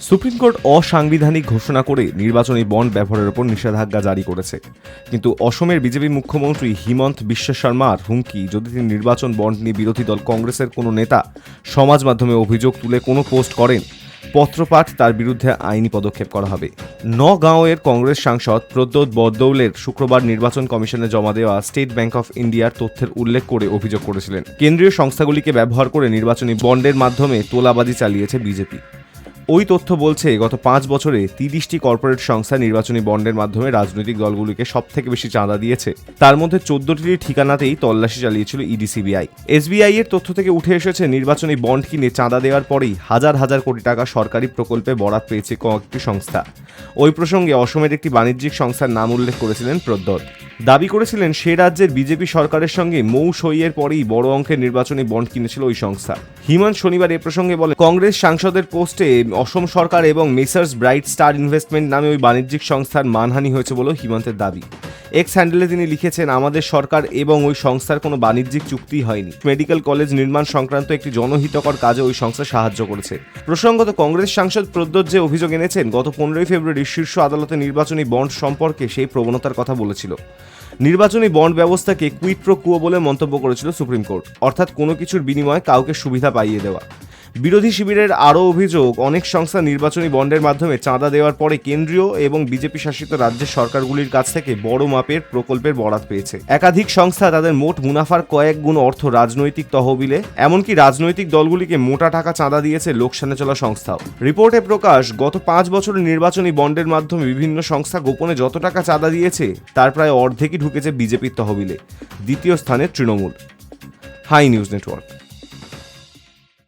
Supreme court অসাংবিধানিক ঘোষণা করে নির্বাচনী বন্ড ব্যবহারের উপর নিষেধাজ্ঞা জারি করেছে। কিন্তু অসমের বিজেপি মুখ্যমন্ত্রী হিমন্ত বিশ্ব শর্মার হুমকি, যদি তিনি নির্বাচন বন্ড নিয়ে বিরোধী দল কংগ্রেসের কোনো নেতা সমাজ মাধ্যমে অভিযোগ তুলে কোনো পোস্ট করেন, পত্রপাঠ তার বিরুদ্ধে আইনি পদক্ষেপ করা হবে। নগাঁওয়ের কংগ্রেস সাংসদ প্রদ্যোৎ বদৌলের শুক্রবার নির্বাচন কমিশনে জমা দেওয়া স্টেট ব্যাংক অফ ইন্ডিয়ার তথ্যের উল্লেখ করে অভিযোগ করেছিলেন। কেন্দ্রীয় সংস্থাগুলিকে ব্যবহার করে নির্বাচনী বন্ডের মাধ্যমে তোলাবাজি চালিয়েছে বিজেপি। ওই তথ্য বলছে, গত পাঁচ বছরে তিরিশটি কর্পোরেট সংস্থা নির্বাচনী বন্ডের মাধ্যমে রাজনৈতিক দলগুলিকে সব থেকে বেশি চাঁদা দিয়েছে। তার মধ্যে চোদ্দটির ঠিকানাতেই তল্লাশি চালিয়েছিল ইডি সিবিআই। এসবিআই এর তথ্য থেকে উঠে এসেছে, নির্বাচনী বন্ড কিনে চাঁদা দেওয়ার পরেই হাজার হাজার কোটি টাকা সরকারি প্রকল্পে বরাদ পেয়েছে কয়েকটি সংস্থা। ওই প্রসঙ্গে অসমের একটি বাণিজ্যিক সংস্থার নাম উল্লেখ করেছিলেন প্রদ্যোৎ দাবি করেছিলেন, সে রাজ্যের বিজেপি সরকারের সঙ্গে মৌ সইয়ের পরেই বড় অঙ্কের নির্বাচনী বন্ড কিনেছিল ওই সংস্থা। হিমান শনিবার এ প্রসঙ্গে বলে কংগ্রেস সাংসদের পোস্টে অসম সরকার এবং মেসার্স ব্রাইট স্টার ইনভেস্টমেন্ট নামে ওই বাণিজ্যিক সংস্থার মানহানি হয়েছে বলেও হিমন্তের দাবি। এক্স হ্যান্ডেলে তিনি লিখেছেন, আমাদের সরকার এবং ওই সংস্থার কোনো বাণিজ্যিক চুক্তি হয়নি। মেডিকেল কলেজ নির্মাণ সংক্রান্ত একটি জনহিতকর কাজে ওই সংস্থা সাহায্য করেছে। প্রসঙ্গত, কংগ্রেস সাংসদ প্রদ্যোৎ যে অভিযোগ এনেছেন, গত পনেরোই ফেব্রুয়ারি শীর্ষ আদালতে নির্বাচনী বন্ড সম্পর্কে সেই প্রবণতার কথা বলেছিল। নির্বাচনী বন্ড ব্যবস্থাকে কুইট প্রো কুয়ো বলে মন্তব্য করেছিল সুপ্রিম কোর্ট। অর্থাৎ কোনো কিছুর বিনিময়ে কাউকে সুবিধা পাইয়ে দেওয়া। বিরোধী শিবিরের আরও অভিযোগ, অনেক সংস্থা নির্বাচনী বন্ডের মাধ্যমে চাঁদা দেওয়ার পরে কেন্দ্রীয় এবং বিজেপি শাসিত রাজ্যের সরকারগুলির কাছ থেকে বড় মাপের প্রকল্পের বরাত পেয়েছে। একাধিক সংস্থা তাদের মোট মুনাফার কয়েক গুণ অর্থ রাজনৈতিক তহবিলে, এমনকি রাজনৈতিক দলগুলিকে মোটা টাকা চাঁদা দিয়েছে লোকসানে চলা সংস্থাও। রিপোর্টে প্রকাশ, গত পাঁচ বছরের নির্বাচনী বন্ডের মাধ্যমে বিভিন্ন সংস্থা গোপনে যত টাকা চাঁদা দিয়েছে, তার প্রায় অর্ধেকই ঢুকেছে বিজেপির তহবিলে, দ্বিতীয় স্থানে তৃণমূল। High news network.